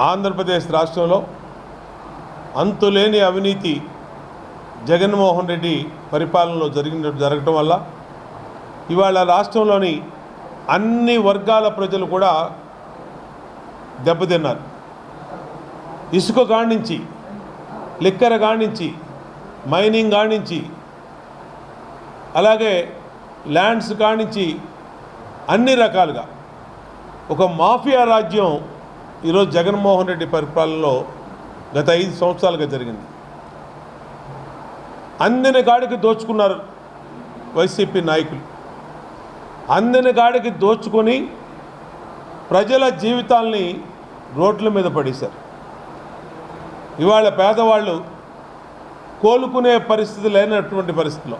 ఆంధ్రప్రదేశ్ రాష్ట్రంలో అంతులేని అవినీతి జగన్మోహన్ రెడ్డి పరిపాలనలో జరిగిన జరగటం వల్ల ఇవాళ రాష్ట్రంలోని అన్ని వర్గాల ప్రజలు కూడా దెబ్బతిన్నారు. ఇసుక కాణించి లిక్కర కాణించి మైనింగ్ కాణించి అలాగే ల్యాండ్స్ కాణించి అన్ని రకాలుగా ఒక మాఫియా రాజ్యం ఈరోజు జగన్మోహన్ రెడ్డి పరిపాలనలో గత ఐదు సంవత్సరాలుగా జరిగింది. అందిన గాడికి దోచుకున్నారు వైసీపీ నాయకులు. అందిన గాడికి దోచుకొని ప్రజల జీవితాల్ని రోడ్ల మీద పడేశారు. ఇవాళ పేదవాళ్ళు కోలుకునే పరిస్థితి లేనటువంటి పరిస్థితిలో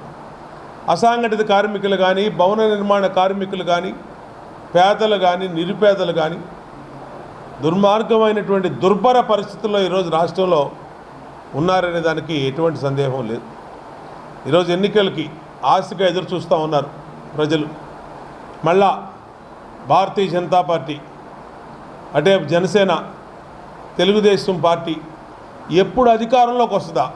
అసంఘటిత కార్మికులు కానీ భవన నిర్మాణ కార్మికులు కానీ పేదలు కానీ నిరుపేదలు కానీ దుర్మార్గమైనటువంటి దుర్భర పరిస్థితుల్లో ఈరోజు రాష్ట్రంలో ఉన్నారనే దానికి ఎటువంటి సందేహం లేదు. ఈరోజు ఎన్నికలకి ఆశగా ఎదురు చూస్తూ ఉన్నారు ప్రజలు. మళ్ళా భారతీయ జనతా పార్టీ అటే జనసేన తెలుగుదేశం పార్టీ ఎప్పుడు అధికారంలోకి వస్తుందా?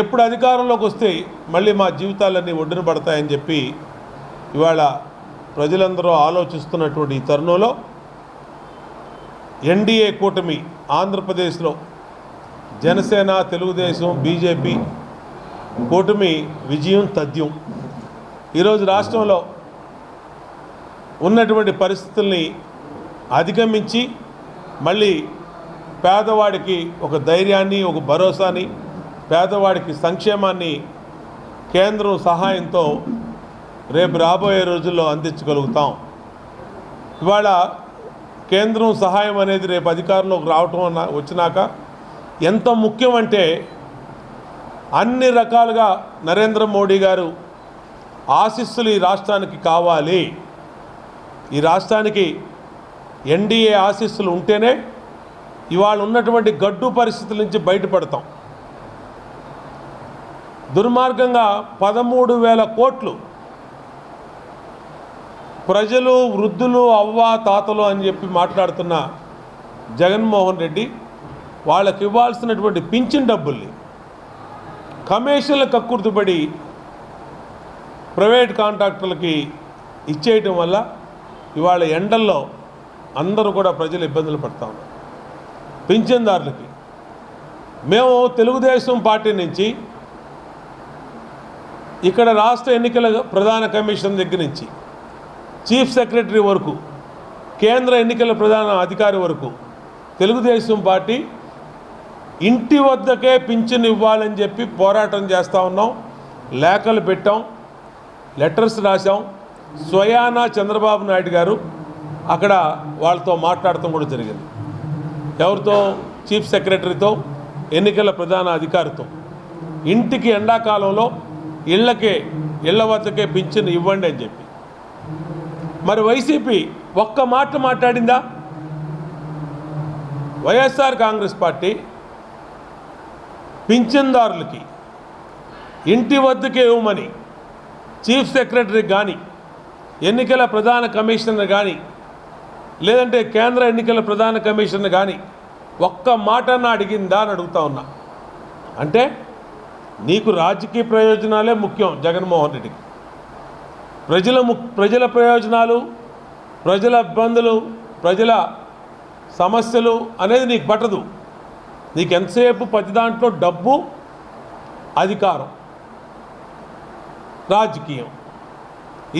ఎప్పుడు అధికారంలోకి వస్తే మళ్ళీ మా జీవితాలన్నీ ఒడ్డున పడతాయని చెప్పి ఇవాళ ప్రజలందరూ ఆలోచిస్తున్నటువంటి ఈ తరుణంలో ఎన్డీఏ కూటమి ఆంధ్రప్రదేశ్లో జనసేన తెలుగుదేశం బీజేపీ కూటమి విజయం తథ్యం. ఈరోజు రాష్ట్రంలో ఉన్నటువంటి పరిస్థితుల్ని అధిగమించి మళ్ళీ పేదవాడికి ఒక ధైర్యాన్ని ఒక భరోసాని పేదవాడికి సంక్షేమాన్ని కేంద్రం సహాయంతో రేపు రాబోయే రోజుల్లో అందించగలుగుతాం. ఇవాళ కేంద్రం సహాయం అనేది రేపు అధికారంలోకి రావటం వచ్చినాక ఎంత ముఖ్యమంటే అన్ని రకాలుగా నరేంద్ర మోడీ గారు ఆశీస్సులు ఈ రాష్ట్రానికి కావాలి. ఈ రాష్ట్రానికి ఎన్డీఏ ఆశీస్సులు ఉంటేనే ఇవాళ ఉన్నటువంటి గడ్డు పరిస్థితుల నుంచి బయటపడతాం. దుర్మార్గంగా పదమూడు వేల కోట్లు ప్రజలు వృద్ధులు అవ్వ తాతలు అని చెప్పి మాట్లాడుతున్న జగన్మోహన్ రెడ్డి వాళ్ళకి ఇవ్వాల్సినటువంటి పింఛన్ డబ్బుల్ని కమిషన్ల కక్కుర్తుపడి ప్రైవేట్ కాంట్రాక్టర్లకి ఇచ్చేయటం వల్ల ఇవాళ ఎండల్లో అందరూ కూడా ప్రజలు ఇబ్బందులు పడతా ఉన్నారు. పింఛన్దారులకి. మేము తెలుగుదేశం పార్టీ నుంచి ఇక్కడ రాష్ట్ర ఎన్నికల ప్రధాన కమిషన్ దగ్గర నుంచి చీఫ్ సెక్రటరీ వరకు కేంద్ర ఎన్నికల ప్రధాన అధికారి వరకు తెలుగుదేశం పార్టీ ఇంటి వద్దకే పింఛన్ ఇవ్వాలని చెప్పి పోరాటం చేస్తూ ఉన్నాం. లేఖలు పెట్టాం లెటర్స్ రాశాం. స్వయానా చంద్రబాబు నాయుడు గారు అక్కడ వాళ్ళతో మాట్లాడటం కూడా జరిగింది. ఎవరితో? చీఫ్ సెక్రటరీతో ఎన్నికల ప్రధాన అధికారితో. ఇంటికి ఎండాకాలంలో ఇళ్ళకే ఇళ్ళ వద్దకే పింఛన్ ఇవ్వండి అని చెప్పి. మరి వైసీపీ ఒక్క మాట మాట్లాడిందా? వైఎస్ఆర్ కాంగ్రెస్ పార్టీ పింఛన్దారులకి ఇంటి వద్దకే ఇవ్వమని చీఫ్ సెక్రటరీ కానీ ఎన్నికల ప్రధాన కమిషనర్ కానీ లేదంటే కేంద్ర ఎన్నికల ప్రధాన కమిషనర్ కానీ ఒక్క మాటన్న అడిగిందా అని అడుగుతా ఉన్నా. అంటే నీకు రాజకీయ ప్రయోజనాలే ముఖ్యం జగన్మోహన్ రెడ్డికి. ప్రజల ము ప్రజల ప్రయోజనాలు ప్రజల ఇబ్బందులు ప్రజల సమస్యలు అనేది నీకు పట్టదు. నీకు ఎంతసేపు ప్రతి దాంట్లో డబ్బు అధికారం రాజకీయం.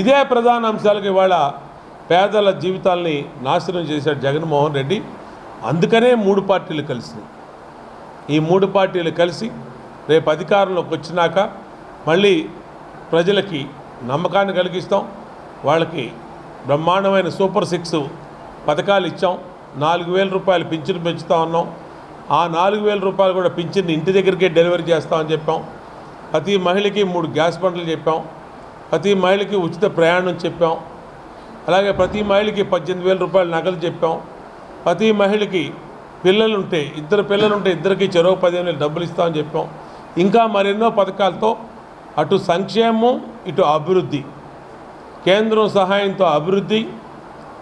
ఇదే ప్రధాన అంశాలకు ఇవాళ పేదల జీవితాల్ని నాశనం చేశాడు జగన్మోహన్ రెడ్డి. అందుకనే మూడు పార్టీలు కలిసి ఈ మూడు పార్టీలు కలిసి రేపు అధికారంలోకి వచ్చినాక మళ్ళీ ప్రజలకి నమ్మకాన్ని కలిగిస్తాం. వాళ్ళకి బ్రహ్మాండమైన సూపర్ సిక్స్ పథకాలు ఇచ్చాం. నాలుగు వేల రూపాయలు పింఛను పెంచుతా ఉన్నాం. ఆ నాలుగు వేల రూపాయలు కూడా పింఛన్ ఇంటి దగ్గరికే డెలివరీ చేస్తామని చెప్పాం. ప్రతి మహిళకి మూడు గ్యాస్ బండ్లు చెప్పాం. ప్రతి మహిళకి ఉచిత ప్రయాణం చెప్పాం. అలాగే ప్రతి మహిళకి పద్దెనిమిది వేల రూపాయలు నగలు చెప్పాం. ప్రతి మహిళకి పిల్లలుంటే ఇద్దరు పిల్లలుంటే ఇద్దరికి చెరవ పదిహేను వేలు డబ్బులు ఇస్తామని చెప్పాం. ఇంకా మరెన్నో పథకాలతో అటు సంక్షేమం ఇటు అభివృద్ధి కేంద్రం సహాయంతో అభివృద్ధి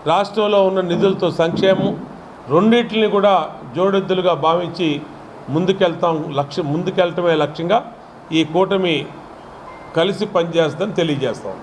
రాష్ట్రంలో ఉన్న నిధులతో సంక్షేమం రెండింటిని కూడా జోడెద్దులుగా భావించి ముందుకెళ్తాం లక్ష్యం ముందుకెళ్ళటమే లక్ష్యంగా ఈ కూటమి కలిసి పనిచేస్తుందని తెలియజేస్తాం